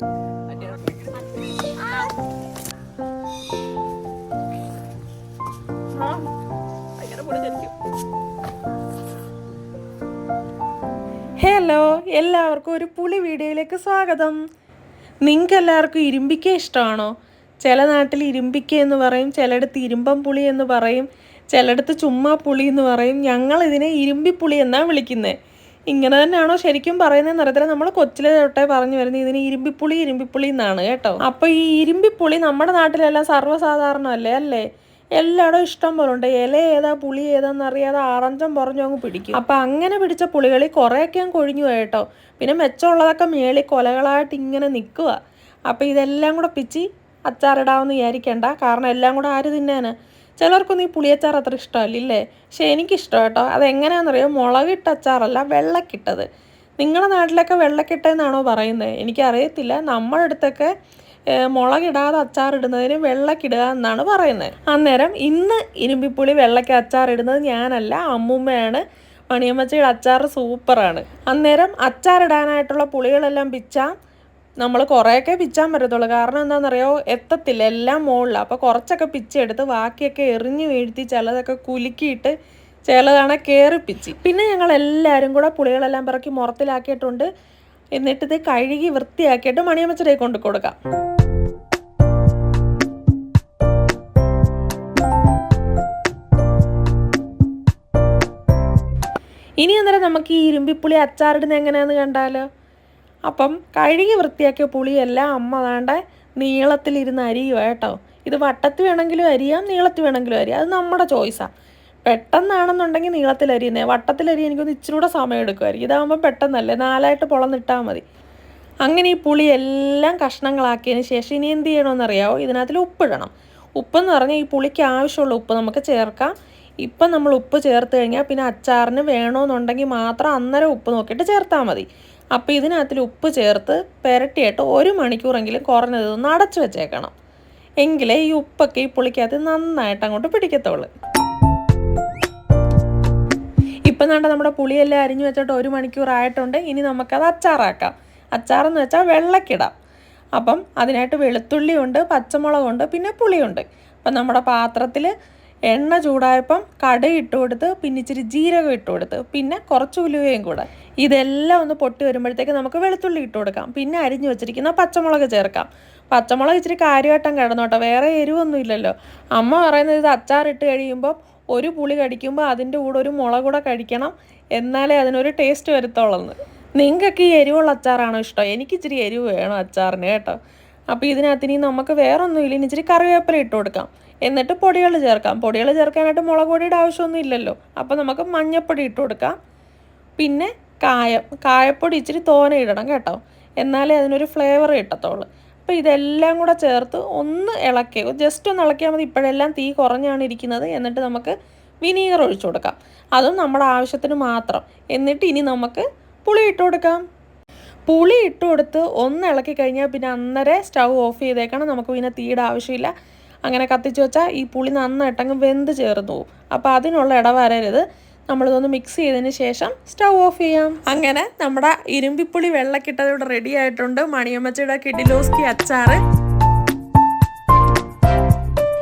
Hello എല്ലാവർക്കും ഒരു പുളി വീഡിയോയിലേക്ക് സ്വാഗതം. നിങ്ങൾക്ക് എല്ലാവർക്കും ഇരുമ്പിക്ക ഇഷ്ടമാണോ? ചില നാട്ടിൽ ഇരുമ്പിക്ക എന്ന് പറയും ചിലയിടത്ത് ഇരുമ്പം പുളി എന്ന് പറയും ചിലയിടത്ത് ചുമ്മാ പുളി എന്ന് പറയും. ഞങ്ങൾ ഇതിനെ ഇരുമ്പിപ്പുളി എന്നാണ് വിളിക്കുന്നത് ഇങ്ങനെ തന്നെയാണോ ശരിക്കും പറയുന്ന നിറത്തിൽ നമ്മൾ കൊച്ചിലെ തൊട്ടേ പറഞ്ഞു വരുന്നത് ഇതിന് ഇരുമ്പിപ്പുളി ഇരുമ്പിപ്പുളി എന്നാണ് കേട്ടോ. അപ്പോൾ ഈ ഇരുമ്പിപ്പുളി നമ്മുടെ നാട്ടിലെല്ലാം സർവസാധാരണമല്ലേ അല്ലേ? എല്ലായിടും ഇഷ്ടം പോലെ ഉണ്ട്. ഇല ഏതാ പുളി ഏതാന്ന് അറിയാതെ ആറഞ്ചം പറഞ്ഞു അങ്ങ് പിടിക്കും. അപ്പൊ അങ്ങനെ പിടിച്ച പുളികളിൽ കുറേയൊക്കെ കൊഴിഞ്ഞു കേട്ടോ. പിന്നെ മെച്ചമുള്ളതൊക്കെ മേളി കൊലകളായിട്ട് ഇങ്ങനെ നിൽക്കുക അപ്പൊ ഇതെല്ലാം കൂടെ പിച്ചി അച്ചാറിടാമെന്ന് വിചാരിക്കണ്ട. കാരണം എല്ലാം കൂടെ ആര് തിന്നാന്? ചിലർക്കൊന്നും ഈ പുളിയച്ചാർ അത്ര ഇഷ്ടമല്ലേ പക്ഷെ എനിക്കിഷ്ടം കേട്ടോ. അതെങ്ങനെയാണെന്നറിയോ? മുളകിട്ട അച്ചാറല്ല വെള്ളക്കിട്ടത്. നിങ്ങളുടെ നാട്ടിലൊക്കെ വെള്ളക്കിട്ടെന്നാണോ പറയുന്നത് എനിക്കറിയത്തില്ല. നമ്മുടെ അടുത്തൊക്കെ മുളകിടാതെ അച്ചാറിടുന്നതിന് വെള്ളക്കിടുക എന്നാണ് പറയുന്നത് അന്നേരം ഇന്ന് ഇരുമ്പിപ്പുളി വെള്ളയ്ക്ക് അച്ചാറിടുന്നത് ഞാനല്ല അമ്മൂമ്മയാണ്. മണിയമ്മച്ചിയുടെ അച്ചാർ സൂപ്പറാണ്. അന്നേരം അച്ചാറിടാനായിട്ടുള്ള പുളികളെല്ലാം പിച്ചാൽ നമ്മൾ കുറേയൊക്കെ പിച്ചാൻ പറ്റത്തുള്ളൂ. കാരണം എന്താണെന്നറിയോ എത്തത്തില്ല. എല്ലാം മുകളിലാണ് അപ്പോൾ കുറച്ചൊക്കെ പിച്ചെടുത്ത് ബാക്കിയൊക്കെ എറിഞ്ഞു വീഴ്ത്തി ചിലതൊക്കെ കുലുക്കിയിട്ട് ചിലതാണ് കയറി പിച്ചി. പിന്നെ ഞങ്ങൾ എല്ലാവരും കൂടെ പുളികളെല്ലാം പിറക്കി മുറത്തിലാക്കിയിട്ടുണ്ട്. എന്നിട്ട് ഇത് കഴുകി വൃത്തിയാക്കിയിട്ട് മണിയമ്മച്ചരെ കൊണ്ട് കൊടുക്കാം. ഇനി അന്നേരം നമുക്ക് ഈ ഇരുമ്പിപ്പുളി അച്ചാറിടുന്നത് എങ്ങനെയാണെന്ന് കണ്ടാലോ? അപ്പം കഴുകി വൃത്തിയാക്കിയ പുളിയെല്ലാം അമ്മ വേണ്ട നീളത്തിലിരുന്ന് അരിയുക കേട്ടോ. ഇത് വട്ടത്തിൽ വേണമെങ്കിലും അരിയാം നീളത്തിൽ വേണമെങ്കിലും അരിയാം. അത് നമ്മുടെ ചോയ്സാണ് പെട്ടെന്നാണെന്നുണ്ടെങ്കിൽ നീളത്തിൽ അരിയുന്നേ. വട്ടത്തിൽ അരി എനിക്കൊന്ന് ഇച്ചിരി കൂടെ സമയം എടുക്കുമായിരിക്കും ഇതാകുമ്പോൾ പെട്ടെന്നല്ലേ? നാലായിട്ട് പൊളന്നിട്ടാൽ മതി. അങ്ങനെ ഈ പുളി എല്ലാം കഷ്ണങ്ങളാക്കിയതിന് ശേഷം ഇനി എന്ത് ചെയ്യണമെന്നറിയാമോ ഇതിനകത്തിൽ ഉപ്പിടണം. ഉപ്പെന്ന് പറഞ്ഞാൽ ഈ പുളിക്ക് ആവശ്യമുള്ള ഉപ്പ് നമുക്ക് ചേർക്കാം. ഇപ്പം നമ്മൾ ഉപ്പ് ചേർത്ത് കഴിഞ്ഞാൽ പിന്നെ അച്ചാറിന് വേണമെന്നുണ്ടെങ്കിൽ മാത്രം അന്നേരം ഉപ്പ് നോക്കിയിട്ട് ചേർത്താൽ മതി. അപ്പോൾ ഇതിനകത്തിൽ ഉപ്പ് ചേർത്ത് പെരട്ടിയിട്ട് ഒരു മണിക്കൂറെങ്കിലും കുറഞ്ഞത് ഒന്ന് അടച്ചു വെച്ചേക്കണം. എങ്കിലേ ഈ ഉപ്പൊക്കെ ഈ പുളിക്കകത്ത് നന്നായിട്ട് അങ്ങോട്ട് പിടിക്കത്തുള്ളൂ. ഇപ്പം നേണ്ട നമ്മുടെ പുളിയെല്ലാം അരിഞ്ഞു വെച്ചിട്ട് ഒരു മണിക്കൂർ ആയിട്ടുണ്ട് ഇനി നമുക്കത് അച്ചാറാക്കാം. അച്ചാറെന്ന് വെച്ചാൽ വെള്ളക്കിടാം. അപ്പം അതിനായിട്ട് വെളുത്തുള്ളിയുണ്ട് പച്ചമുളകുണ്ട് പിന്നെ പുളിയുണ്ട്. അപ്പം നമ്മുടെ പാത്രത്തിൽ എണ്ണ ചൂടായപ്പം കടുക് ഇട്ട് കൊടുത്ത് പിന്നെ ഇച്ചിരി ജീരകം ഇട്ട് കൊടുത്ത് പിന്നെ കുറച്ച് ഉലുവയും കൂടെ. ഇതെല്ലാം ഒന്ന് പൊട്ടി വരുമ്പോഴത്തേക്ക് നമുക്ക് വെളുത്തുള്ളി ഇട്ട് കൊടുക്കാം. പിന്നെ അരിഞ്ഞു വെച്ചിരിക്കുന്ന പച്ചമുളക് ചേർക്കാം. പച്ചമുളക് ഇച്ചിരി കാര്യമായിട്ടും കിടന്നോട്ടെ വേറെ എരിവൊന്നും ഇല്ലല്ലോ. അമ്മ പറയുന്നത് ഇത് അച്ചാറിട്ട് കഴിയുമ്പോൾ ഒരു പുളി കടിക്കുമ്പോൾ അതിന്റെ കൂടെ ഒരു മുളക് കൂടെ കഴിക്കണം എന്നാലേ അതിനൊരു ടേസ്റ്റ് വരുത്തോളന്ന് നിങ്ങൾക്ക് ഈ എരിവുള്ള അച്ചാറാണോ ഇഷ്ടം? എനിക്ക് ഇച്ചിരി എരിവ് വേണം അച്ചാറിന് കേട്ടോ. അപ്പോൾ ഇതിനകത്ത് ഇനി നമുക്ക് വേറെ ഒന്നുമില്ല ഇനി ഇച്ചിരി കറിവേപ്പില ഇട്ട് കൊടുക്കാം. എന്നിട്ട് പൊടികൾ ചേർക്കാം. പൊടികൾ ചേർക്കാനായിട്ട് മുളക് പൊടിയുടെ ആവശ്യമൊന്നും ഇല്ലല്ലോ. അപ്പോൾ നമുക്ക് മഞ്ഞൾപ്പൊടി ഇട്ട് കൊടുക്കാം. പിന്നെ കായം കായപ്പൊടി ഇച്ചിരി തോന ഇടണം കേട്ടോ. എന്നാലേ അതിനൊരു ഫ്ലേവർ കിട്ടത്തുള്ളൂ. അപ്പോൾ ഇതെല്ലാം കൂടെ ചേർത്ത് ഒന്ന് ഇളക്കി ജസ്റ്റ് ഒന്ന് ഇളക്കിയാൽ മതി. ഇപ്പോഴെല്ലാം തീ കുറഞ്ഞാണ് ഇരിക്കുന്നത്. എന്നിട്ട് നമുക്ക് വിനീഗർ ഒഴിച്ചു കൊടുക്കാം. അതും നമ്മുടെ ആവശ്യത്തിന് മാത്രം. എന്നിട്ട് ഇനി നമുക്ക് പുളി ഇട്ട് കൊടുക്കാം. പുളി ഇട്ട് കൊടുത്ത് ഒന്ന് ഇളക്കി കഴിഞ്ഞാൽ പിന്നെ അന്നേരം സ്റ്റൗ ഓഫ് ചെയ്തേക്കണം. നമുക്ക് പിന്നെ തീയുടെ ആവശ്യമില്ല. അങ്ങനെ കത്തിച്ച് വെച്ചാൽ ഈ പുളി നന്നായിട്ടങ്ങ് വെന്ത് ചേർന്നു പോകും അപ്പോൾ അതിനുള്ള ഇടവരരുത് നമ്മളിതൊന്ന് മിക്സ് ചെയ്തതിന് ശേഷം സ്റ്റൗ ഓഫ് ചെയ്യാം. അങ്ങനെ നമ്മുടെ ഇരുമ്പിപ്പുളി വെള്ളക്കിട്ടത് ഇവിടെ റെഡി ആയിട്ടുണ്ട്. മണിയമ്മച്ചയുടെ കിഡിലോസ്കി അച്ചാർ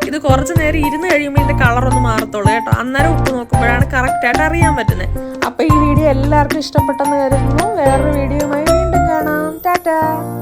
ഇത് കുറച്ച് നേരം ഇരുന്ന് കഴിയുമ്പോൾ ഇതിന്റെ കളർ ഒന്ന് മാറത്തുള്ളൂ കേട്ടോ. അന്നേരം ഉപ്പ് നോക്കുമ്പോഴാണ് കറക്റ്റായിട്ട് അറിയാൻ പറ്റുന്നത്. അപ്പോൾ ഈ വീഡിയോ എല്ലാവർക്കും ഇഷ്ടപ്പെട്ടെന്ന് കരുതുന്നു. വേറൊരു വീഡിയോയുമായി 的。